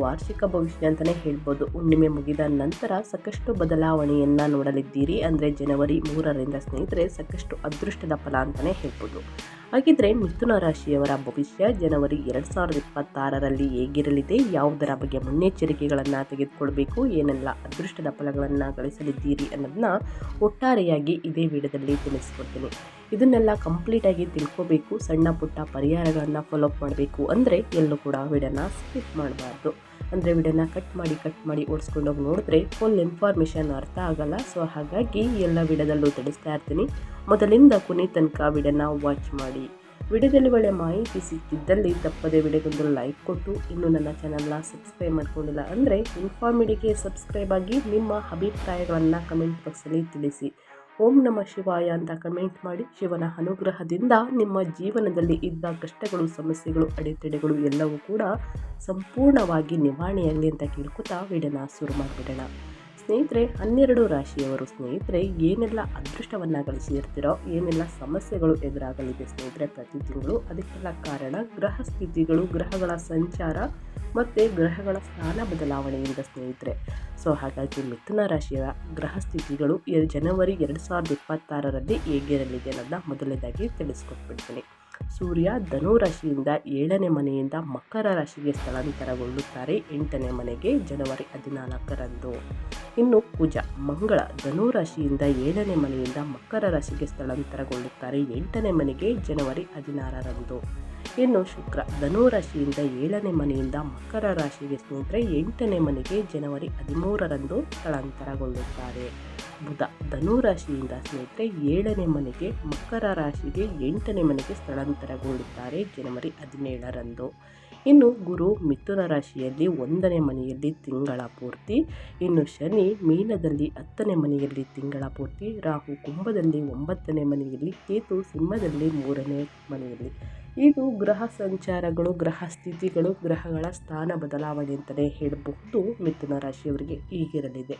ವಾರ್ಷಿಕ ಭವಿಷ್ಯ ಅಂತಲೇ ಹೇಳ್ಬೋದು. ಹುಣ್ಣಿಮೆ ಮುಗಿದ ನಂತರ ಸಾಕಷ್ಟು ಬದಲಾವಣೆಯನ್ನು ನೋಡಲಿದ್ದೀರಿ. ಅಂದರೆ ಜನವರಿ ಮೂರರಿಂದ ಸ್ನೇಹಿತರೆ ಸಾಕಷ್ಟು ಅದೃಷ್ಟದ ಫಲ ಅಂತಲೇ ಹೇಳ್ಬೋದು. ಹಾಗಿದ್ರೆ ಮಿಥುನ ರಾಶಿಯವರ ಭವಿಷ್ಯ ಜನವರಿ ಎರಡು ಸಾವಿರದ ಇಪ್ಪತ್ತಾರರಲ್ಲಿ ಹೇಗಿರಲಿದೆ, ಯಾವುದರ ಬಗ್ಗೆ ಮುನ್ನೆಚ್ಚರಿಕೆಗಳನ್ನು ತೆಗೆದುಕೊಳ್ಬೇಕು, ಏನೆಲ್ಲ ಅದೃಷ್ಟದ ಫಲಗಳನ್ನು ಗಳಿಸಲಿದ್ದೀರಿ ಅನ್ನೋದನ್ನ ಒಟ್ಟಾರೆಯಾಗಿ ಇದೇ ವಿಡಿಯೋದಲ್ಲಿ ತಿಳಿಸ್ಕೊಡ್ತೀನಿ. ಇದನ್ನೆಲ್ಲ ಕಂಪ್ಲೀಟಾಗಿ ತಿಳ್ಕೋಬೇಕು, ಸಣ್ಣ ಪುಟ್ಟ ಪರಿಹಾರಗಳನ್ನು ಫಾಲೋಅಪ್ ಮಾಡಬೇಕು ಅಂದರೆ ಎಲ್ಲೂ ಕೂಡ ವಿಡಿಯೋನ ಸ್ಕಿಪ್ ಮಾಡಬಾರ್ದು. ಅಂದರೆ ವಿಡಿಯೋನ ಕಟ್ ಮಾಡಿ ಕಟ್ ಮಾಡಿ ಓಡಿಸ್ಕೊಂಡೋಗಿ ನೋಡಿದ್ರೆ ಫುಲ್ ಇನ್ಫಾರ್ಮೇಷನ್ ಅರ್ಥ ಆಗಲ್ಲ. ಸೊ ಹಾಗಾಗಿ ಎಲ್ಲ ವಿಡಿಯೋದಲ್ಲೂ ತಿಳಿಸ್ತಾ ಇರ್ತೀನಿ. ಮೊದಲಿಂದ ಕೊನೆ ತನಕ ವಿಡಿಯೋನ ವಾಚ್ ಮಾಡಿ ವಿಡಿಯೋದಲ್ಲಿ ಒಳ್ಳೆ ಮಾಹಿತಿ ಸಿಕ್ಕಿದ್ದಲ್ಲಿ ತಪ್ಪದೇ ವಿಡಿಯೋಗೊಂದು ಲೈಕ್ ಕೊಟ್ಟು, ಇನ್ನೂ ನನ್ನ ಚಾನಲ್ನ ಸಬ್ಸ್ಕ್ರೈಬ್ ಮಾಡ್ಕೊಂಡಿಲ್ಲ ಅಂದರೆ ಇನ್ಫಾರ್ಮಿಡಿಗೆ ಸಬ್ಸ್ಕ್ರೈಬ್ ಆಗಿ ನಿಮ್ಮ ಅಭಿಪ್ರಾಯಗಳನ್ನು ಕಮೆಂಟ್ ಬಾಕ್ಸಲ್ಲಿ ತಿಳಿಸಿ. ಓಂ ನಮ ಶಿವಾಯ ಅಂತ ಕಮೆಂಟ್ ಮಾಡಿ, ಶಿವನ ಅನುಗ್ರಹದಿಂದ ನಿಮ್ಮ ಜೀವನದಲ್ಲಿ ಇದ್ದ ಕಷ್ಟಗಳು, ಸಮಸ್ಯೆಗಳು, ಅಡೆತಡೆಗಳು ಎಲ್ಲವೂ ಕೂಡ ಸಂಪೂರ್ಣವಾಗಿ ನಿವಾರಣೆಯಾಗಲಿ ಅಂತ ಕೇಳ್ಕೊತಾ ವಿಡಿಯೋನ ಶುರು ಮಾಡಿಬಿಡೋಣ. ಸ್ನೇಹಿತರೆ, ಹನ್ನೆರಡು ರಾಶಿಯವರು ಸ್ನೇಹಿತರೆ, ಏನೆಲ್ಲ ಅದೃಷ್ಟವನ್ನು ಗಳಿಸಿರ್ತೀರೋ ಏನೆಲ್ಲ ಸಮಸ್ಯೆಗಳು ಎದುರಾಗಲಿದೆ ಸ್ನೇಹಿತರೆ ಪ್ರತಿ ತಿಂಗಳು, ಅದಕ್ಕೆಲ್ಲ ಕಾರಣ ಗ್ರಹ ಸ್ಥಿತಿಗಳು, ಗ್ರಹಗಳ ಸಂಚಾರ ಮತ್ತು ಗ್ರಹಗಳ ಸ್ಥಾನ ಬದಲಾವಣೆಯಿಂದ ಸ್ನೇಹಿತರೆ. ಸೊ, ಹಾಗಾಗಿ ಮಿಥುನ ರಾಶಿಯ ಗ್ರಹ ಸ್ಥಿತಿಗಳು ಜನವರಿ ಎರಡು ಸಾವಿರದ ಇಪ್ಪತ್ತಾರರಲ್ಲಿ ಹೇಗಿರಲಿದೆ ಅನ್ನೋದನ್ನ ಮೊದಲನೇದಾಗಿ ತಿಳಿಸ್ಕೊಟ್ಬಿಡ್ತೀನಿ. ಸೂರ್ಯ ಧನುರಾಶಿಯಿಂದ ಏಳನೇ ಮನೆಯಿಂದ ಮಕರ ರಾಶಿಗೆ ಸ್ಥಳಾಂತರಗೊಳ್ಳುತ್ತಾರೆ. ಎಂಟನೇ ಮನೆಗೆ ಜನವರಿ ಹದಿನಾಲ್ಕರಂದು. ಇನ್ನು ಕುಜ ಮಂಗಳ ಧನು ರಾಶಿಯಿಂದ ಏಳನೇ ಮನೆಯಿಂದ ಮಕರ ರಾಶಿಗೆ ಸ್ಥಳಾಂತರಗೊಳ್ಳುತ್ತಾರೆ. ಎಂಟನೇ ಮನೆಗೆ ಜನವರಿ ಹದಿನಾರರಂದು. ಇನ್ನು ಶುಕ್ರ ಧನುರಾಶಿಯಿಂದ ಏಳನೇ ಮನೆಯಿಂದ ಮಕರ ರಾಶಿಗೆ ಸ್ನೇಹಿತರೆ, ಎಂಟನೇ ಮನೆಗೆ ಜನವರಿ ಹದಿಮೂರರಂದು ಸ್ಥಳಾಂತರಗೊಳ್ಳುತ್ತಾರೆ. ಬುಧ ಧನುರಾಶಿಯಿಂದ ಸ್ನೇಹಿತರೆ, ಏಳನೇ ಮನೆಗೆ ಮಕರ ರಾಶಿಗೆ ಎಂಟನೇ ಮನೆಗೆ ಸ್ಥಳಾಂತರಗೊಳ್ಳುತ್ತಾರೆ ಜನವರಿ ಹದಿನೇಳರಂದು. ಇನ್ನು ಗುರು ಮಿಥುನ ರಾಶಿಯಲ್ಲಿ ಒಂದನೇ ಮನೆಯಲ್ಲಿ ತಿಂಗಳ ಪೂರ್ತಿ, ಇನ್ನು ಶನಿ ಮೀನದಲ್ಲಿ ಹತ್ತನೇ ಮನೆಯಲ್ಲಿ ತಿಂಗಳ ಪೂರ್ತಿ, ರಾಹು ಕುಂಭದಲ್ಲಿ ಒಂಬತ್ತನೇ ಮನೆಯಲ್ಲಿ, ಕೇತು ಸಿಂಹದಲ್ಲಿ ಮೂರನೇ ಮನೆಯಲ್ಲಿ. ಇದು ಗ್ರಹ ಸಂಚಾರಗಳು, ಗ್ರಹ ಸ್ಥಿತಿಗಳು, ಗ್ರಹಗಳ ಸ್ಥಾನ ಬದಲಾವಣೆ ಅಂತಲೇ ಹೇಳಬಹುದು ಮಿಥುನ ರಾಶಿಯವರಿಗೆ ಈಗಿರಲಿದೆ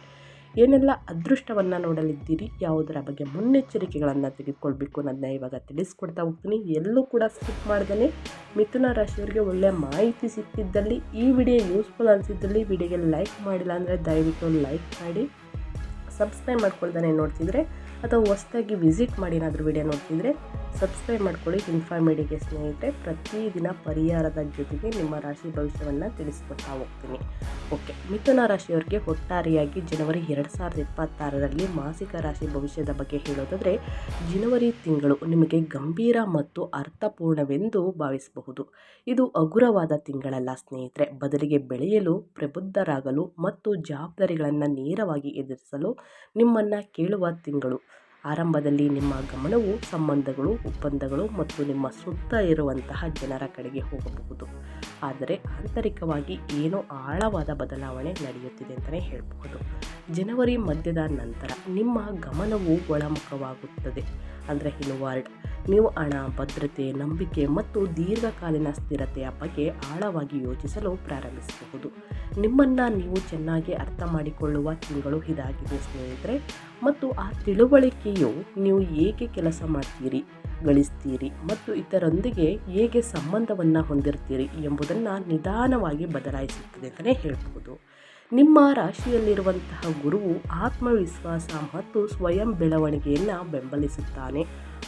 ಏನೆಲ್ಲ ಅದೃಷ್ಟವನ್ನು ನೋಡಲಿದ್ದೀರಿ, ಯಾವುದರ ಬಗ್ಗೆ ಮುನ್ನೆಚ್ಚರಿಕೆಗಳನ್ನು ತೆಗೆದುಕೊಳ್ಬೇಕು ಅನ್ನೋದನ್ನ ಇವಾಗ ತಿಳಿಸ್ಕೊಡ್ತಾ ಹೋಗ್ತೀನಿ. ಎಲ್ಲೂ ಕೂಡ ಸ್ಕಿಪ್ ಮಾಡ್ದೇ ಮಿಥುನ ರಾಶಿಯವರಿಗೆ ಒಳ್ಳೆಯ ಮಾಹಿತಿ ಸಿಕ್ಕಿದ್ದಲ್ಲಿ ಈ ವಿಡಿಯೋ ಯೂಸ್ಫುಲ್ ಅನಿಸಿದ್ದಲ್ಲಿ ವಿಡಿಯೋಗೆ ಲೈಕ್ ಮಾಡಿಲ್ಲ ಅಂದರೆ ದಯವಿಟ್ಟು ಲೈಕ್ ಮಾಡಿ, ಸಬ್ಸ್ಕ್ರೈಬ್ ಮಾಡ್ಕೊಳ್ತಾನೆ ನೋಡ್ತಿದ್ರೆ, ಅಥವಾ ಹೊಸ್ದಾಗಿ ವಿಸಿಟ್ ಮಾಡಿ ಏನಾದರೂ ವಿಡಿಯೋ ನೋಡ್ತಿದ್ರೆ ಸಬ್ಸ್ಕ್ರೈಬ್ ಮಾಡ್ಕೊಳ್ಳಿ ಇನ್ಫಾರ್ಮೇಟಿಗೆ ಸ್ನೇಹಿತರೆ. ಪ್ರತಿದಿನ ಪರಿಹಾರದ ಜೊತೆಗೆ ನಿಮ್ಮ ರಾಶಿ ಭವಿಷ್ಯವನ್ನು ತಿಳಿಸ್ಕೊಡ್ತಾ ಹೋಗ್ತೀನಿ. ಓಕೆ ಮಿಥುನ ರಾಶಿಯವರಿಗೆ ಒಟ್ಟಾರೆಯಾಗಿ ಜನವರಿ ಎರಡು ಸಾವಿರದ ಇಪ್ಪತ್ತಾರರಲ್ಲಿ ಮಾಸಿಕ ರಾಶಿ ಭವಿಷ್ಯದ ಬಗ್ಗೆ ಹೇಳೋದಾದರೆ, ಜನವರಿ ತಿಂಗಳು ನಿಮಗೆ ಗಂಭೀರ ಮತ್ತು ಅರ್ಥಪೂರ್ಣವೆಂದು ಭಾವಿಸಬಹುದು. ಇದು ಹಗುರವಾದ ತಿಂಗಳಲ್ಲ ಸ್ನೇಹಿತರೆ. ಬದಲಿಗೆ ಬೆಳೆಯಲು, ಪ್ರಬುದ್ಧರಾಗಲು ಮತ್ತು ಜವಾಬ್ದಾರಿಗಳನ್ನು ನೇರವಾಗಿ ಎದುರಿಸಲು ನಿಮ್ಮನ್ನು ಕೇಳುವ ತಿಂಗಳು. ಆರಂಭದಲ್ಲಿ ನಿಮ್ಮ ಗಮನವು, ಸಂಬಂಧಗಳು, ಒಪ್ಪಂದಗಳು ಮತ್ತು ನಿಮ್ಮ ಸುತ್ತ ಇರುವಂತಹ ಜನರ ಕಡೆಗೆ ಹೋಗಬಹುದು. ಆದರೆ ಆಂತರಿಕವಾಗಿ ಏನೋ ಆಳವಾದ ಬದಲಾವಣೆ ನಡೆಯುತ್ತಿದೆ ಅಂತಲೇ ಹೇಳಬಹುದು. ಜನವರಿ ಮಧ್ಯದ ನಂತರ ನಿಮ್ಮ ಗಮನವು ಒಳಮುಖವಾಗುತ್ತದೆ. ಅಂದರೆ ಹಿಲ್ವಾರ್ಡ್ ನೀವು ಹಣ, ಭದ್ರತೆ, ನಂಬಿಕೆ ಮತ್ತು ದೀರ್ಘಕಾಲೀನ ಸ್ಥಿರತೆಯ ಬಗ್ಗೆ ಆಳವಾಗಿ ಯೋಚಿಸಲು ಪ್ರಾರಂಭಿಸಬಹುದು. ನಿಮ್ಮನ್ನು ನೀವು ಚೆನ್ನಾಗಿ ಅರ್ಥ ಮಾಡಿಕೊಳ್ಳುವ ತಿಂಗಳು ಇದಾಗಿದೆ ಸ್ನೇಹಿತರೆ. ಮತ್ತು ಆ ತಿಳುವಳಿಕೆಯು ನೀವು ಹೇಗೆ ಕೆಲಸ ಮಾಡ್ತೀರಿ, ಗಳಿಸ್ತೀರಿ ಮತ್ತು ಇತರೊಂದಿಗೆ ಹೇಗೆ ಸಂಬಂಧವನ್ನು ಹೊಂದಿರ್ತೀರಿ ಎಂಬುದನ್ನು ನಿಧಾನವಾಗಿ ಬದಲಾಯಿಸುತ್ತದೆ ಅಂತಲೇ ಹೇಳ್ಬೋದು ನಿಮ್ಮ ರಾಶಿಯಲ್ಲಿರುವಂತಹ ಗುರುವು ಆತ್ಮವಿಶ್ವಾಸ ಮತ್ತು ಸ್ವಯಂ ಬೆಳವಣಿಗೆಯನ್ನು ಬೆಂಬಲಿಸುತ್ತಾನೆ.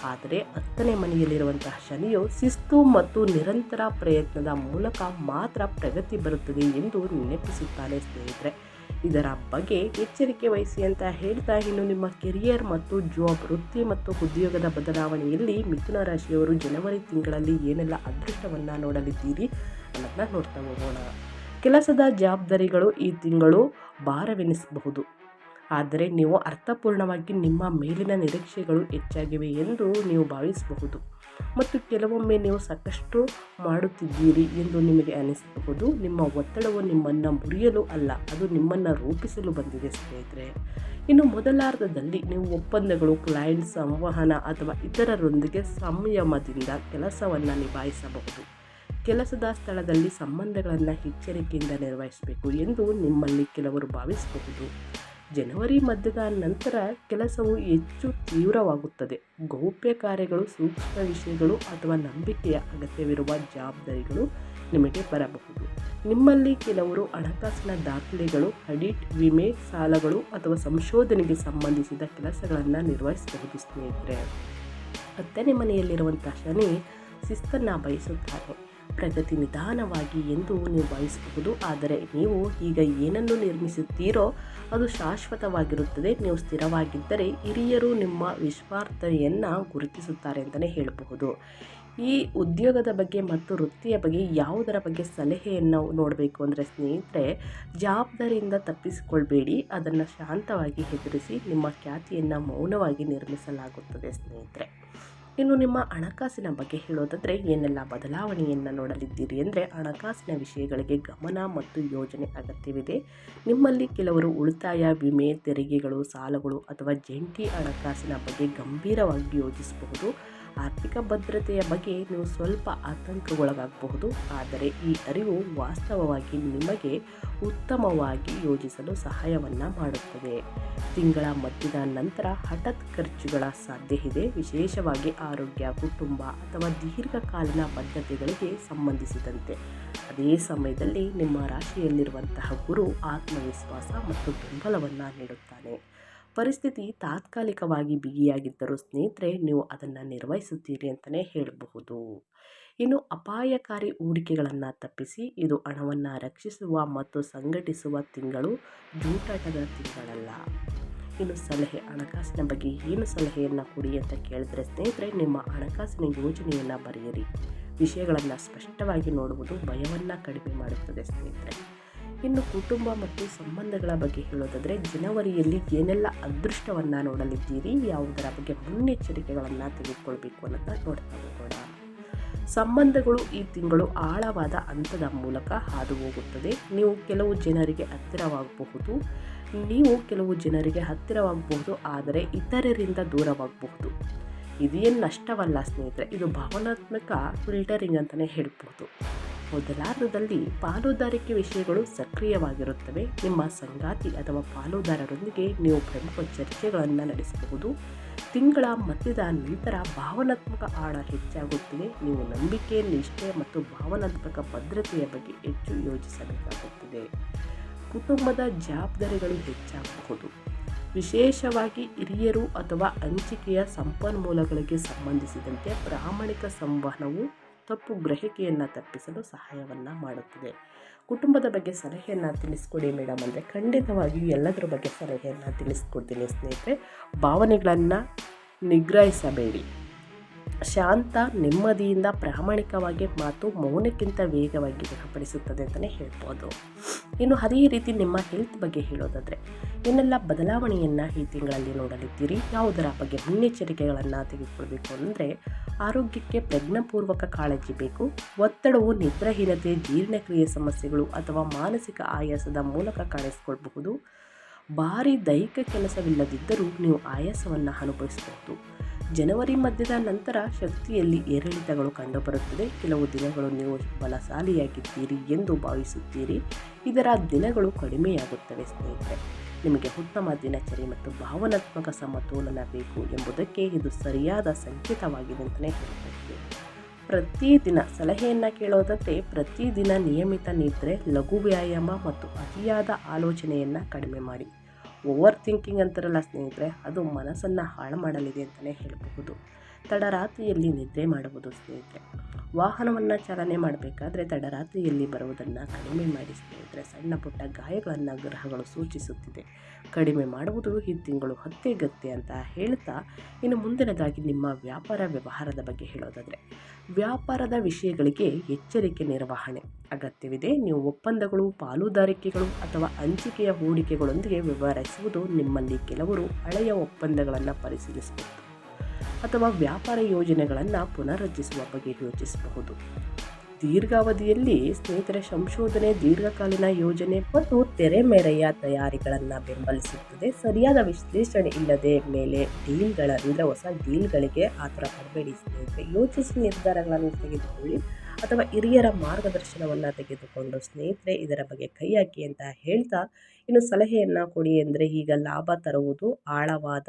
ಆದರೆ ಹತ್ತನೇ ಮನೆಯಲ್ಲಿರುವಂತಹ ಶನಿಯು ಶಿಸ್ತು ಮತ್ತು ನಿರಂತರ ಪ್ರಯತ್ನದ ಮೂಲಕ ಮಾತ್ರ ಪ್ರಗತಿ ಬರುತ್ತದೆ ಎಂದು ನೆನಪಿಸುತ್ತಾನೆ ಸ್ನೇಹಿತರೆ. ಇದರ ಬಗ್ಗೆ ಎಚ್ಚರಿಕೆ ವಹಿಸಿ ಅಂತ ಹೇಳ್ತಾ ಇನ್ನು ನಿಮ್ಮ ಕೆರಿಯರ್ ಮತ್ತು ಜಾಬ್, ವೃತ್ತಿ ಮತ್ತು ಉದ್ಯೋಗದ ಬದಲಾವಣೆಯಲ್ಲಿ ಮಿಥುನ ರಾಶಿಯವರು ಜನವರಿ ತಿಂಗಳಲ್ಲಿ ಏನೆಲ್ಲ ಅದೃಷ್ಟವನ್ನು ನೋಡಲಿದ್ದೀರಿ ಅನ್ನೋದನ್ನ ನೋಡ್ತಾ ಹೋಗೋಣ. ಕೆಲಸದ ಜವಾಬ್ದಾರಿಗಳು ಈ ತಿಂಗಳು ಭಾರವೆನಿಸಬಹುದು. ಆದರೆ ನೀವು ಅರ್ಥಪೂರ್ಣವಾಗಿ ನಿಮ್ಮ ಮೇಲಿನ ನಿರೀಕ್ಷೆಗಳು ಹೆಚ್ಚಾಗಿವೆ ಎಂದು ನೀವು ಭಾವಿಸಬಹುದು. ಮತ್ತು ಕೆಲವೊಮ್ಮೆ ನೀವು ಸಾಕಷ್ಟು ಮಾಡುತ್ತಿದ್ದೀರಿ ಎಂದು ನಿಮಗೆ ಅನಿಸಬಹುದು. ನಿಮ್ಮ ಒತ್ತಡವು ನಿಮ್ಮನ್ನು ಮುರಿಯಲು ಅಲ್ಲ, ಅದು ನಿಮ್ಮನ್ನು ರೂಪಿಸಲು ಬಂದಿದೆ ಸ್ನೇಹಿತರೆ. ಇನ್ನು ಮೊದಲಾರ್ಧದಲ್ಲಿ ನೀವು ಒಪ್ಪಂದಗಳು, ಕ್ಲೈಂಟ್ ಸಂವಹನ ಅಥವಾ ಇತರರೊಂದಿಗೆ ಸಂಯಮದಿಂದ ಕೆಲಸವನ್ನು ನಿಭಾಯಿಸಬಹುದು. ಕೆಲಸದ ಸ್ಥಳದಲ್ಲಿ ಸಂಬಂಧಗಳನ್ನು ಎಚ್ಚರಿಕೆಯಿಂದ ನಿರ್ವಹಿಸಬೇಕು ಎಂದು ನಿಮ್ಮಲ್ಲಿ ಕೆಲವರು ಭಾವಿಸಬಹುದು. ಜನವರಿ ಮಧ್ಯದ ನಂತರ ಕೆಲಸವು ಹೆಚ್ಚು ತೀವ್ರವಾಗುತ್ತದೆ. ಗೌಪ್ಯ ಕಾರ್ಯಗಳು, ಸೂಕ್ಷ್ಮ ವಿಷಯಗಳು ಅಥವಾ ನಂಬಿಕೆಯ ಅಗತ್ಯವಿರುವ ಜವಾಬ್ದಾರಿಗಳು ನಿಮಗೆ ಬರಬಹುದು. ನಿಮ್ಮಲ್ಲಿ ಕೆಲವರು ಹಣಕಾಸಿನ ದಾಖಲೆಗಳು ಅಡಿಟ್ ವಿಮೆ, ಸಾಲಗಳು ಅಥವಾ ಸಂಶೋಧನೆಗೆ ಸಂಬಂಧಿಸಿದ ಕೆಲಸಗಳನ್ನು ನಿರ್ವಹಿಸಬಹುದು ಸ್ನೇಹಿತರೆ. ಹತ್ತನೇ ಮನೆಯಲ್ಲಿರುವಂಥ ಶನಿ ಶಿಸ್ತನ್ನು ಬಯಸುತ್ತಾರೆ. ಪ್ರಗತಿ ನಿಧಾನವಾಗಿ ಎಂದು ನೀವು ಆದರೆ ನೀವು ಈಗ ಏನನ್ನು ನಿರ್ಮಿಸುತ್ತೀರೋ ಅದು ಶಾಶ್ವತವಾಗಿರುತ್ತದೆ. ನೀವು ಸ್ಥಿರವಾಗಿದ್ದರೆ ಹಿರಿಯರು ನಿಮ್ಮ ವಿಶ್ವಾರ್ಥೆಯನ್ನು ಗುರುತಿಸುತ್ತಾರೆ ಅಂತಲೇ ಹೇಳಬಹುದು. ಈ ಉದ್ಯೋಗದ ಬಗ್ಗೆ ಮತ್ತು ವೃತ್ತಿಯ ಬಗ್ಗೆ ಯಾವುದರ ಬಗ್ಗೆ ಸಲಹೆಯನ್ನು ನೋಡಬೇಕು ಅಂದರೆ ಸ್ನೇಹಿತರೆ, ಜವಾಬ್ದಾರಿಯಿಂದ ತಪ್ಪಿಸಿಕೊಳ್ಬೇಡಿ. ಅದನ್ನು ಶಾಂತವಾಗಿ ಎದುರಿಸಿ ನಿಮ್ಮ ಖ್ಯಾತಿಯನ್ನು ಮೌನವಾಗಿ ನಿರ್ಮಿಸಲಾಗುತ್ತದೆ ಸ್ನೇಹಿತರೆ. ಇನ್ನು ನಿಮ್ಮ ಹಣಕಾಸಿನ ಬಗ್ಗೆ ಹೇಳೋದಾದರೆ ಏನೆಲ್ಲ ಬದಲಾವಣೆಯನ್ನು ನೋಡಲಿದ್ದೀರಿ ಅಂದರೆ ಹಣಕಾಸಿನ ವಿಷಯಗಳಿಗೆ ಗಮನ ಮತ್ತು ಯೋಜನೆ ಅಗತ್ಯವಿದೆ. ನಿಮ್ಮಲ್ಲಿ ಕೆಲವರು ಉಳಿತಾಯ ವಿಮೆ, ತೆರಿಗೆಗಳು, ಸಾಲಗಳು ಅಥವಾ ಜಂಟಿ ಹಣಕಾಸಿನ ಬಗ್ಗೆ ಗಂಭೀರವಾಗಿ ಯೋಚಿಸಬಹುದು. ಆರ್ಥಿಕ ಭದ್ರತೆಯ ಬಗ್ಗೆ ನೀವು ಸ್ವಲ್ಪ ಆತಂಕಗೊಳಗಾಗಬಹುದು. ಆದರೆ ಈ ಅರಿವು ವಾಸ್ತವವಾಗಿ ನಿಮಗೆ ಉತ್ತಮವಾಗಿ ಯೋಜಿಸಲು ಸಹಾಯವನ್ನು ಮಾಡುತ್ತದೆ. ತಿಂಗಳ ಮಧ್ಯದ ನಂತರ ಹಠಾತ್ ಖರ್ಚುಗಳ ಸಾಧ್ಯ ಇದೆ ವಿಶೇಷವಾಗಿ ಆರೋಗ್ಯ, ಕುಟುಂಬ ಅಥವಾ ದೀರ್ಘಕಾಲೀನ ಬದ್ಧತೆಗಳಿಗೆ ಸಂಬಂಧಿಸಿದಂತೆ. ಅದೇ ಸಮಯದಲ್ಲಿ ನಿಮ್ಮ ರಾಶಿಯಲ್ಲಿರುವಂತಹ ಗುರು ಆತ್ಮವಿಶ್ವಾಸ ಮತ್ತು ಬೆಂಬಲವನ್ನು ನೀಡುತ್ತಾನೆ. ಪರಿಸ್ಥಿತಿ ತಾತ್ಕಾಲಿಕವಾಗಿ ಬಿಗಿಯಾಗಿದ್ದರೂ ಸ್ನೇಹಿತರೆ, ನೀವು ಅದನ್ನು ನಿರ್ವಹಿಸುತ್ತೀರಿ ಅಂತಲೇ ಹೇಳಬಹುದು. ಇನ್ನು ಅಪಾಯಕಾರಿ ಹೂಡಿಕೆಗಳನ್ನು ತಪ್ಪಿಸಿ, ಇದು ಹಣವನ್ನು ರಕ್ಷಿಸುವ ಮತ್ತು ಸಂಘಟಿಸುವ ತಿಂಗಳು ಜೂಟಾಟದ ತಿಂಗಳಲ್ಲ. ಇನ್ನು ಸಲಹೆ, ಹಣಕಾಸಿನ ಬಗ್ಗೆ ಏನು ಸಲಹೆಯನ್ನು ಕೊಡಿ ಅಂತ ಕೇಳಿದ್ರೆ ಸ್ನೇಹಿತರೆ, ನಿಮ್ಮ ಹಣಕಾಸಿನ ಯೋಜನೆಯನ್ನು ಬರೆಯಿರಿ. ವಿಷಯಗಳನ್ನು ಸ್ಪಷ್ಟವಾಗಿ ನೋಡುವುದು ಭಯವನ್ನು ಕಡಿಮೆ ಮಾಡುತ್ತದೆ ಸ್ನೇಹಿತರೆ. ಇನ್ನು ಕುಟುಂಬ ಮತ್ತು ಸಂಬಂಧಗಳ ಬಗ್ಗೆ ಹೇಳೋದಾದರೆ ಜನವರಿಯಲ್ಲಿ ಏನೆಲ್ಲ ಅದೃಷ್ಟವನ್ನು ನೋಡಲಿದ್ದೀರಿ, ಯಾವುದರ ಬಗ್ಗೆ ಮುನ್ನೆಚ್ಚರಿಕೆಗಳನ್ನು ತೆಗೆದುಕೊಳ್ಬೇಕು ಅನ್ನೋದನ್ನ ನೋಡ್ತಾ ಹೋಗೋಣ. ಸಂಬಂಧಗಳು ಈ ತಿಂಗಳು ಆಳವಾದ ಹಂತದ ಮೂಲಕ ಹಾದು ಹೋಗುತ್ತದೆ ನೀವು ಕೆಲವು ಜನರಿಗೆ ಹತ್ತಿರವಾಗಬಹುದು. ನೀವು ಕೆಲವು ಜನರಿಗೆ ಹತ್ತಿರವಾಗಬಹುದು, ಆದರೆ ಇತರರಿಂದ ದೂರವಾಗಬಹುದು. ಇದೇನು ನಷ್ಟವಲ್ಲ ಸ್ನೇಹಿತರೆ, ಇದು ಭಾವನಾತ್ಮಕ ಫಿಲ್ಟರಿಂಗ್ ಅಂತಲೇ ಹೇಳ್ಬೋದು ಮೊದಲಾರ್ಧದಲ್ಲಿ ಪಾಲುದಾರಿಕೆ ವಿಷಯಗಳು ಸಕ್ರಿಯವಾಗಿರುತ್ತವೆ. ನಿಮ್ಮ ಸಂಗಾತಿ ಅಥವಾ ಪಾಲುದಾರರೊಂದಿಗೆ ನೀವು ಪ್ರಮುಖ ಚರ್ಚೆಗಳನ್ನು ನಡೆಸಬಹುದು. ತಿಂಗಳ ಮಧ್ಯದ ನಂತರ ಭಾವನಾತ್ಮಕ ಆಳ ಹೆಚ್ಚಾಗುತ್ತಿದೆ. ನೀವು ನಂಬಿಕೆ, ನಿಷ್ಠೆ ಮತ್ತು ಭಾವನಾತ್ಮಕ ಭದ್ರತೆಯ ಬಗ್ಗೆ ಹೆಚ್ಚು ಯೋಚಿಸಬೇಕಾಗುತ್ತದೆ. ಕುಟುಂಬದ ಜವಾಬ್ದಾರಿಗಳು ಹೆಚ್ಚಾಗಬಹುದು. ವಿಶೇಷವಾಗಿ ಹಿರಿಯರು ಅಥವಾ ಹಂಚಿಕೆಯ ಸಂಪನ್ಮೂಲಗಳಿಗೆ ಸಂಬಂಧಿಸಿದಂತೆ ಪ್ರಾಮಾಣಿಕ ಸಂವಹನವು ತಪ್ಪು ಗ್ರಹಿಕೆಯನ್ನು ತಪ್ಪಿಸಲು ಸಹಾಯವನ್ನು ಮಾಡುತ್ತದೆ. ಕುಟುಂಬದ ಬಗ್ಗೆ ಸಲಹೆಯನ್ನು ತಿಳಿಸ್ಕೊಡಿ ಮೇಡಮ್ ಅಂದರೆ ಖಂಡಿತವಾಗಿಯೂ ಎಲ್ಲದರ ಬಗ್ಗೆ ಸಲಹೆಯನ್ನು ತಿಳಿಸ್ಕೊಡ್ತೀನಿ ಸ್ನೇಹಿತರೆ. ಭಾವನೆಗಳನ್ನು ನಿಗ್ರಹಿಸಬೇಡಿ. ಶಾಂತ ನೆಮ್ಮದಿಯಿಂದ ಪ್ರಾಮಾಣಿಕವಾಗಿ ಮಾತು ಮೌನಕ್ಕಿಂತ ವೇಗವಾಗಿ ವ್ಯಕ್ತಪಡಿಸುತ್ತದೆ ಅಂತಲೇ ಹೇಳ್ಬೋದು. ಇನ್ನು ಅದೇ ರೀತಿ ನಿಮ್ಮ ಹೆಲ್ತ್ ಬಗ್ಗೆ ಹೇಳೋದಾದರೆ ಏನೆಲ್ಲ ಬದಲಾವಣೆಯನ್ನು ಈ ತಿಂಗಳಲ್ಲಿ ನೋಡಲಿದ್ದೀರಿ? ಯಾವುದರ ಬಗ್ಗೆ ಮುನ್ನೆಚ್ಚರಿಕೆಗಳನ್ನು ತೆಗೆದುಕೊಳ್ಬೇಕು ಅಂದರೆ, ಆರೋಗ್ಯಕ್ಕೆ ಪ್ರಜ್ಞಾಪೂರ್ವಕ ಕಾಳಜಿ ಬೇಕು. ಒತ್ತಡವು ನಿದ್ರಾಹೀನತೆ ಜೀರ್ಣಕ್ರಿಯೆ ಸಮಸ್ಯೆಗಳು ಅಥವಾ ಮಾನಸಿಕ ಆಯಾಸದ ಮೂಲಕ ಕಾಣಿಸಿಕೊಳ್ಬಹುದು. ಭಾರಿ ದೈಹಿಕ ಕೆಲಸವಿಲ್ಲದಿದ್ದರೂ ನೀವು ಆಯಾಸವನ್ನು ಅನುಭವಿಸಬಹುದು. ಜನವರಿ ಮಧ್ಯದ ನಂತರ ಶಕ್ತಿಯಲ್ಲಿ ಏರಿಳಿತಗಳು ಕಂಡುಬರುತ್ತದೆ. ಕೆಲವು ದಿನಗಳು ನೀವು ಬಲಶಾಲಿಯಾಗಿದ್ದೀರಿ ಎಂದು ಭಾವಿಸುತ್ತೀರಿ. ಇದರ ದಿನಗಳು ಕಡಿಮೆಯಾಗುತ್ತವೆ ಸ್ನೇಹಿತರೆ. ನಿಮಗೆ ಉತ್ತಮ ದಿನಚರಿ ಮತ್ತು ಭಾವನಾತ್ಮಕ ಸಮತೋಲನ ಬೇಕು ಎಂಬುದಕ್ಕೆ ಇದು ಸರಿಯಾದ ಸಂಕೇತವಾಗಿದೆ ಅಂತಲೇ ಹೇಳಬಹುದು ಪ್ರತಿದಿನ ಸಲಹೆಯನ್ನು ಕೇಳೋದಂತೆ ಪ್ರತಿದಿನ ನಿಯಮಿತ ನಿದ್ರೆ, ಲಘು ವ್ಯಾಯಾಮ ಮತ್ತು ಅತಿಯಾದ ಆಲೋಚನೆಯನ್ನು ಕಡಿಮೆ ಮಾಡಿ. ಓವರ್ ಥಿಂಕಿಂಗ್ ಅಂತಾರಲ್ಲ ಸ್ನೇಹಿತರೆ ಅದು ಮನಸ್ಸನ್ನು ಹಾಳು ಮಾಡಲಿದೆ ಅಂತಲೇ ಹೇಳಬಹುದು. ತಡರಾತ್ರಿಯಲ್ಲಿ ನಿದ್ರೆ ಮಾಡುವುದು ಸ್ನೇಹಿತರೆ. ವಾಹನವನ್ನು ಚಾಲನೆ ಮಾಡಬೇಕಾದ್ರೆ ತಡರಾತ್ರಿಯಲ್ಲಿ ಬರುವುದನ್ನು ಕಡಿಮೆ ಮಾಡಿ ಸ್ನೇಹಿತರೆ. ಸಣ್ಣ ಪುಟ್ಟ ಗಾಯಗಳನ್ನು ಗ್ರಹಗಳು ಸೂಚಿಸುತ್ತಿದೆ. ಕಡಿಮೆ ಮಾಡುವುದು ಈ ತಿಂಗಳು ಹತ್ತೆಗತ್ತೆ ಅಂತ ಹೇಳ್ತಾ ಇನ್ನು ಮುಂದಿನದಾಗಿ ನಿಮ್ಮ ವ್ಯಾಪಾರ ವ್ಯವಹಾರದ ಬಗ್ಗೆ ಹೇಳೋದಾದರೆ, ವ್ಯಾಪಾರದ ವಿಷಯಗಳಿಗೆ ಎಚ್ಚರಿಕೆ ನಿರ್ವಹಣೆ. ಅಗತ್ಯವಿದೆ ನೀವು ಒಪ್ಪಂದಗಳು, ಪಾಲುದಾರಿಕೆಗಳು ಅಥವಾ ಹಂಚಿಕೆಯ ಹೂಡಿಕೆಗಳೊಂದಿಗೆ ವ್ಯವಹರಿಸುವುದು ನಿಮ್ಮಲ್ಲಿ ಕೆಲವರು ಹಳೆಯ ಒಪ್ಪಂದಗಳನ್ನು ಪರಿಶೀಲಿಸಬೇಕು. ಅಥವಾ ವ್ಯಾಪಾರ ಯೋಜನೆಗಳನ್ನು ಪುನರ್ರಚಿಸುವ ಬಗ್ಗೆ ಯೋಚಿಸಬಹುದು. ದೀರ್ಘಾವಧಿಯಲ್ಲಿ ಸ್ನೇಹಿತರ ಸಂಶೋಧನೆ, ದೀರ್ಘಕಾಲೀನ ಯೋಜನೆ ಮತ್ತು ತೆರೆಮೆರೆಯ ತಯಾರಿಗಳನ್ನು ಬೆಂಬಲಿಸುತ್ತದೆ. ಸರಿಯಾದ ವಿಶ್ಲೇಷಣೆ ಇಲ್ಲದೆ ಮೇಲೆ ಡೀಲ್ಗಳ, ಅಂದರೆ ಹೊಸ ಡೀಲ್ಗಳಿಗೆ ಆ ಥರ ಸ್ನೇಹಿತರೆ. ಯೋಚಿಸಿ ನಿರ್ಧಾರಗಳನ್ನು ತೆಗೆದುಕೊಳ್ಳಿ ಅಥವಾ ಹಿರಿಯರ ಮಾರ್ಗದರ್ಶನವನ್ನು ತೆಗೆದುಕೊಂಡು ಸ್ನೇಹಿತರೆ, ಇದರ ಬಗ್ಗೆ ಕೈ ಹಾಕಿ ಅಂತ ಹೇಳ್ತಾ ಇನ್ನು ಸಲಹೆಯನ್ನು ಕೊಡಿ ಅಂದರೆ ಈಗ ಲಾಭ ತರುವುದು ಆಳವಾದ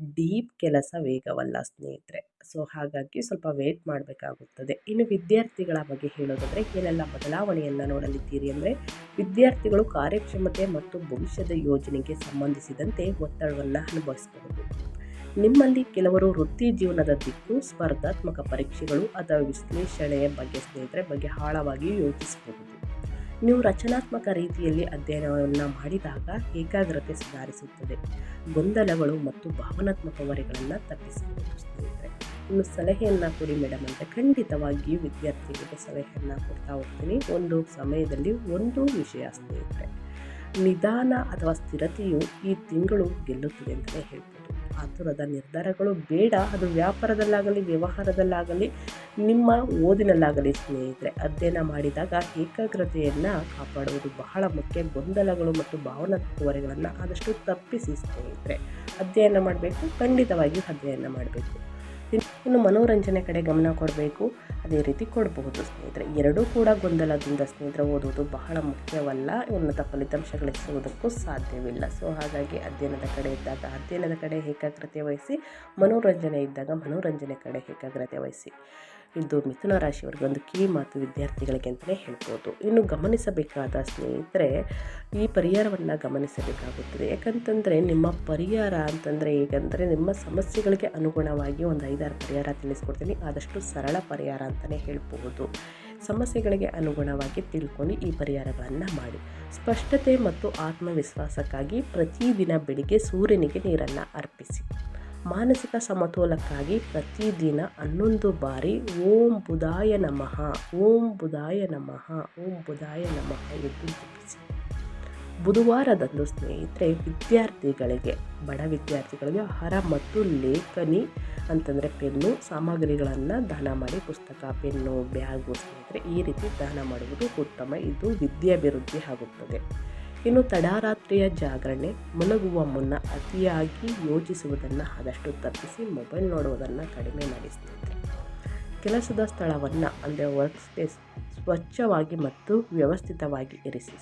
ಡೀಪ್ ಕೆಲಸ ವೇಗವಲ್ಲ ಸ್ನೇಹಿತರೆ. ಸೊ, ಹಾಗಾಗಿ ಸ್ವಲ್ಪ ವೇಟ್ ಮಾಡಬೇಕಾಗುತ್ತದೆ. ಇನ್ನು ವಿದ್ಯಾರ್ಥಿಗಳ ಬಗ್ಗೆ ಹೇಳೋದಾದರೆ, ಏನೆಲ್ಲ ಬದಲಾವಣೆಯನ್ನು ನೋಡಲಿದ್ದೀರಿ ಅಂದರೆ, ವಿದ್ಯಾರ್ಥಿಗಳು ಕಾರ್ಯಕ್ಷಮತೆ ಮತ್ತು ಭವಿಷ್ಯದ ಯೋಜನೆಗೆ ಸಂಬಂಧಿಸಿದಂತೆ ಒತ್ತಡವನ್ನು ಅನುಭವಿಸಬಹುದು. ನಿಮ್ಮಲ್ಲಿ ಕೆಲವರು ವೃತ್ತಿ ಜೀವನದ ದಿಕ್ಕು, ಸ್ಪರ್ಧಾತ್ಮಕ ಪರೀಕ್ಷೆಗಳು ಅಥವಾ ವಿಶ್ಲೇಷಣೆಯ ಬಗ್ಗೆ ಸ್ನೇಹಿತರೆ, ಬಗ್ಗೆ ಆಳವಾಗಿ ಯೋಚಿಸಬಹುದು. ನೀವು ರಚನಾತ್ಮಕ ರೀತಿಯಲ್ಲಿ ಅಧ್ಯಯನವನ್ನು ಮಾಡಿದಾಗ ಏಕಾಗ್ರತೆ ಸುಧಾರಿಸುತ್ತದೆ. ಗೊಂದಲಗಳು ಮತ್ತು ಭಾವನಾತ್ಮಕ ಹೊರೆಗಳನ್ನು ತಪ್ಪಿಸಬಹುದು. ಸ್ನೇಹಿತರೆ, ಇನ್ನು ಸಲಹೆಯನ್ನು ಕೊಡಿ ಮೇಡಮ್ ಅಂತ ಖಂಡಿತವಾಗಿಯೂ ವಿದ್ಯಾರ್ಥಿಗಳಿಗೆ ಸಲಹೆಯನ್ನು ಕೊಡ್ತಾ ಹೋಗ್ತೀನಿ. ಒಂದು ಸಮಯದಲ್ಲಿ ಒಂದು ವಿಷಯ ಸ್ನೇಹಿತರೆ, ನಿಧಾನ ಅಥವಾ ಸ್ಥಿರತೆಯು ಈ ತಿಂಗಳು ಗೆಲ್ಲುತ್ತದೆ ಅಂತಲೇ ಹೇಳ್ಬೋದು ಆತುರದ ನಿರ್ಧಾರಗಳು ಬೇಡ. ಅದು ವ್ಯಾಪಾರದಲ್ಲಾಗಲಿ, ವ್ಯವಹಾರದಲ್ಲಾಗಲಿ, ನಿಮ್ಮ ಓದಿನಲ್ಲಾಗಲಿ ಸ್ನೇಹಿತರೆ. ಅಧ್ಯಯನ ಮಾಡಿದಾಗ ಏಕಾಗ್ರತೆಯನ್ನು ಕಾಪಾಡುವುದು ಬಹಳ ಮುಖ್ಯ. ಗೊಂದಲಗಳು ಮತ್ತು ಭಾವನಾತ್ಮಕ ಹೊರೆಗಳನ್ನು ಆದಷ್ಟು ತಪ್ಪಿಸಿ ಸ್ನೇಹಿತರೆ. ಅಧ್ಯಯನ ಮಾಡಬೇಕು, ಖಂಡಿತವಾಗಿಯೂ ಅಧ್ಯಯನ ಮಾಡಬೇಕು. ಇನ್ನು ಮನೋರಂಜನೆ ಕಡೆ ಗಮನ ಕೊಡಬೇಕು. ಅದೇ ರೀತಿ ಕೊಡಬಹುದು ಸ್ನೇಹಿತರೆ. ಎರಡೂ ಕೂಡ ಗೊಂದಲದಿಂದ ಸ್ನೇಹಿತರೆ ಓದುವುದು ಬಹಳ ಮುಖ್ಯವಲ್ಲ. ಉನ್ನತ ಫಲಿತಾಂಶ ಗಳಿಸುವುದಕ್ಕೂ ಸಾಧ್ಯವಿಲ್ಲ. ಸೊ ಹಾಗಾಗಿ ಅಧ್ಯಯನದ ಕಡೆ ಇದ್ದಾಗ ಅಧ್ಯಯನದ ಕಡೆ ಏಕಾಗ್ರತೆ ವಹಿಸಿ, ಮನೋರಂಜನೆ ಇದ್ದಾಗ ಮನೋರಂಜನೆ ಕಡೆ ಏಕಾಗ್ರತೆ ವಹಿಸಿ. ಇದು ಮಿಥುನ ರಾಶಿಯವರಿಗೆ ಒಂದು ಕಿವಿ ಮಾತು ವಿದ್ಯಾರ್ಥಿಗಳಿಗೆ ಅಂತಲೇ ಹೇಳ್ಬೋದು. ಇನ್ನು ಗಮನಿಸಬೇಕಾದ ಸ್ನೇಹಿತರೆ, ಈ ಪರಿಹಾರವನ್ನು ಗಮನಿಸಬೇಕಾಗುತ್ತದೆ. ಯಾಕಂತಂದರೆ, ನಿಮ್ಮ ಪರಿಹಾರ ಅಂತಂದರೆ ಹೇಗಂದರೆ ನಿಮ್ಮ ಸಮಸ್ಯೆಗಳಿಗೆ ಅನುಗುಣವಾಗಿ ಒಂದು ಐದಾರು ಪರಿಹಾರ ತಿಳಿಸ್ಕೊಡ್ತೀನಿ. ಆದಷ್ಟು ಸರಳ ಪರಿಹಾರ ಅಂತಲೇ ಹೇಳ್ಬೋದು. ಸಮಸ್ಯೆಗಳಿಗೆ ಅನುಗುಣವಾಗಿ ತಿಳ್ಕೊಂಡು ಈ ಪರಿಹಾರಗಳನ್ನು ಮಾಡಿ. ಸ್ಪಷ್ಟತೆ ಮತ್ತು ಆತ್ಮವಿಶ್ವಾಸಕ್ಕಾಗಿ ಪ್ರತಿದಿನ ಬೆಳಿಗ್ಗೆ ಸೂರ್ಯನಿಗೆ ನೀರನ್ನು ಅರ್ಪಿಸಿ. ಮಾನಸಿಕ ಸಮತೋಲಕ್ಕಾಗಿ ಪ್ರತಿದಿನ ಹನ್ನೊಂದು ಬಾರಿ ಓಂ ಬುಧಾಯ ನಮಃ, ಓಂ ಬುಧಾಯ ನಮಃ, ಓಂ ಬುಧಾಯ ನಮಃ ಎಂದು ಜಪಿಸಿ ಬುಧವಾರದಂದು ಸ್ನೇಹಿತರೆ, ವಿದ್ಯಾರ್ಥಿಗಳಿಗೆ, ಬಡ ವಿದ್ಯಾರ್ಥಿಗಳಿಗೆ ಆಹಾರ ಮತ್ತು ಲೇಖನಿ ಅಂತಂದರೆ ಪೆನ್ನು, ಸಾಮಗ್ರಿಗಳನ್ನು ದಾನ ಮಾಡಿ ಪುಸ್ತಕ, ಪೆನ್ನು, ಬ್ಯಾಗು ಸ್ನೇಹಿತರೆ, ಈ ರೀತಿ ದಾನ ಮಾಡುವುದು ಉತ್ತಮ. ಇದು ವಿದ್ಯಾಭಿವೃದ್ಧಿ ಆಗುತ್ತದೆ. ಇನ್ನು ತಡರಾತ್ರಿಯ ಜಾಗರಣೆ ಮಲಗುವ ಮುನ್ನ ಅತಿಯಾಗಿ ಯೋಚಿಸುವುದನ್ನು ಆದಷ್ಟು ತಪ್ಪಿಸಿ ಮೊಬೈಲ್ ನೋಡುವುದನ್ನು ಕಡಿಮೆ ಮಾಡಿ ಸ್ನೇಹಿತರೆ ಕೆಲಸದ ಸ್ಥಳವನ್ನು, ಅಂದರೆ ವರ್ಕ್ ಸ್ಪೇಸ್ ಸ್ವಚ್ಛವಾಗಿ ಮತ್ತು ವ್ಯವಸ್ಥಿತವಾಗಿ ಇರಿಸಿ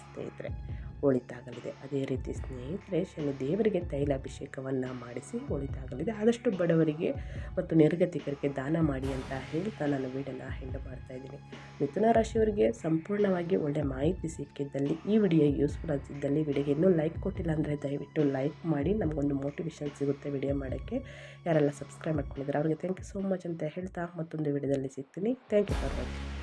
ಒಳಿತಾಗಲಿದೆ. ಅದೇ ರೀತಿ ಸ್ನೇಹಿತರೆ ಶನಿ ದೇವರಿಗೆ ತೈಲಾಭಿಷೇಕವನ್ನು ಮಾಡಿಸಿ ಒಳಿತಾಗಲಿದೆ. ಆದಷ್ಟು ಬಡವರಿಗೆ ಮತ್ತು ನಿರ್ಗತಿಕರಿಗೆ ದಾನ ಮಾಡಿ ಅಂತ ಹೇಳ್ತಾ ನಾನು ವೀಡಿಯೋನ ಹೆಂಡು ಮಾಡ್ತಾ ಇದ್ದೀನಿ. ಮಿಥುನ ರಾಶಿಯವರಿಗೆ ಸಂಪೂರ್ಣವಾಗಿ ಒಳ್ಳೆ ಮಾಹಿತಿ ಸಿಕ್ಕಿದ್ದಲ್ಲಿ ಈ ವಿಡಿಯೋ ಯೂಸ್ಫುಲ್ ಆಗಿದ್ದಲ್ಲಿ ವಿಡಿಯೋಗೆ ಇನ್ನೂ ಲೈಕ್ ಕೊಟ್ಟಿಲ್ಲ ಅಂದರೆ ದಯವಿಟ್ಟು ಲೈಕ್ ಮಾಡಿ. ನಮಗೊಂದು ಮೋಟಿವೇಶನ್ ಸಿಗುತ್ತೆ ವಿಡಿಯೋ ಮಾಡೋಕ್ಕೆ. ಯಾರೆಲ್ಲ ಸಬ್ಸ್ಕ್ರೈಬ್ ಮಾಡ್ಕೊಂಡಿದ್ದಾರೆ, ಅವರಿಗೆ ಥ್ಯಾಂಕ್ ಯು ಸೋ ಮಚ್ ಅಂತ ಹೇಳ್ತಾ ಮತ್ತೊಂದು ವಿಡಿಯೋದಲ್ಲಿ ಸಿಗ್ತೀನಿ. Thank you for watching